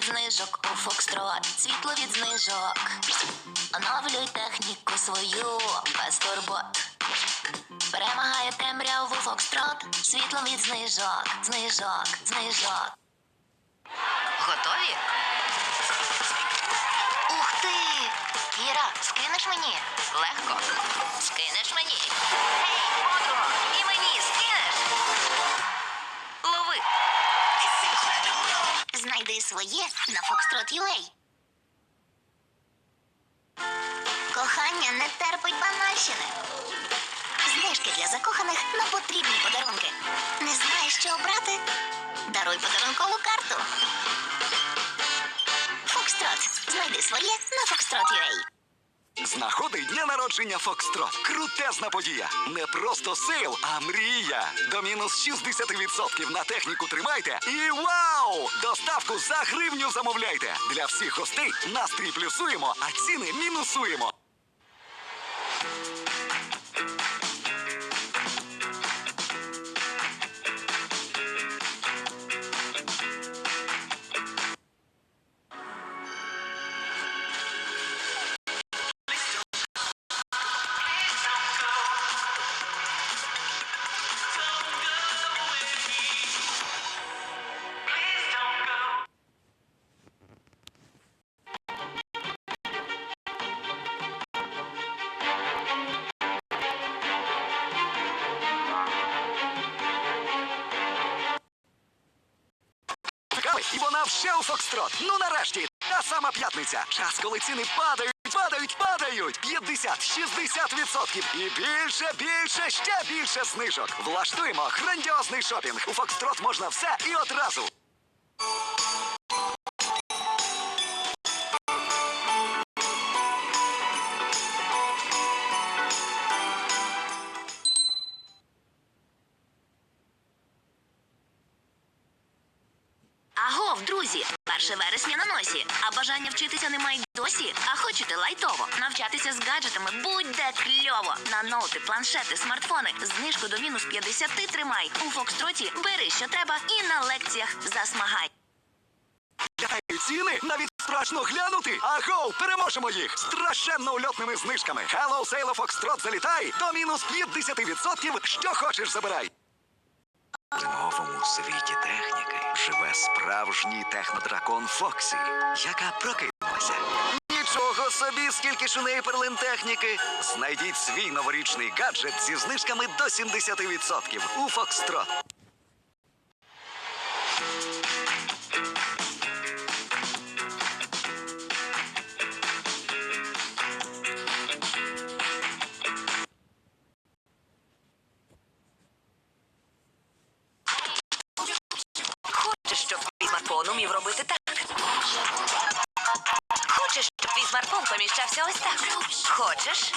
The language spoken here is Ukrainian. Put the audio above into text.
від знижок у Фокстрот, світло від знижок. Оновлюй техніку свою без турбот. Перемагає темряву Фокстрот, світлом від знижок, знижок, знижок. Готові? Ух ти! Кіра, скинеш мені? Легко. Скинеш мені. Гей, Знайди своє на Foxtrot.ua. Кохання не терпить банальщини. Знижки для закоханих на потрібні подарунки. Не знаєш, що обрати? Даруй подарункову карту. Фокстрот. Знайди своє на Foxtrot.ua. Знаходи дня народження Фокстрот. Крутезна подія. Не просто сейл, а мрія. До мінус 60% на техніку тримайте. І вау! Доставку за гривню замовляйте. Для всіх гостей настрій плюсуємо, а ціни мінусуємо. І вона вже у Фокстрот. Ну нарешті, та сама п'ятниця. Час, коли ціни падають, падають, падають. 50, 60% і більше, більше, ще більше знижок. Влаштуємо грандіозний шопінг. У Фокстрот можна все і одразу. Друзі! 1 вересня на носі. А бажання вчитися немає досі. А хочете лайтово навчатися з гаджетами будь-де кльово. На ноути, планшети, смартфони. Знижку до мінус 50 тримай. У Фокстроті бери, що треба, і на лекціях засмагай. Ціни, навіть страшно глянути. Агоу, переможемо їх страшенно ульотними знижками. Hello Sale Foxtrot залітай до мінус 50%. Що хочеш, забирай. В новому світі техніки живе справжній технодракон Фоксі, яка прокинулася. Нічого собі, скільки ж у неї перлин техніки. Знайдіть свій новорічний гаджет зі знижками до 70% у Фокстрот. Умів робити так? Хочеш, щоб твій смартфон поміщався ось так? Хочеш?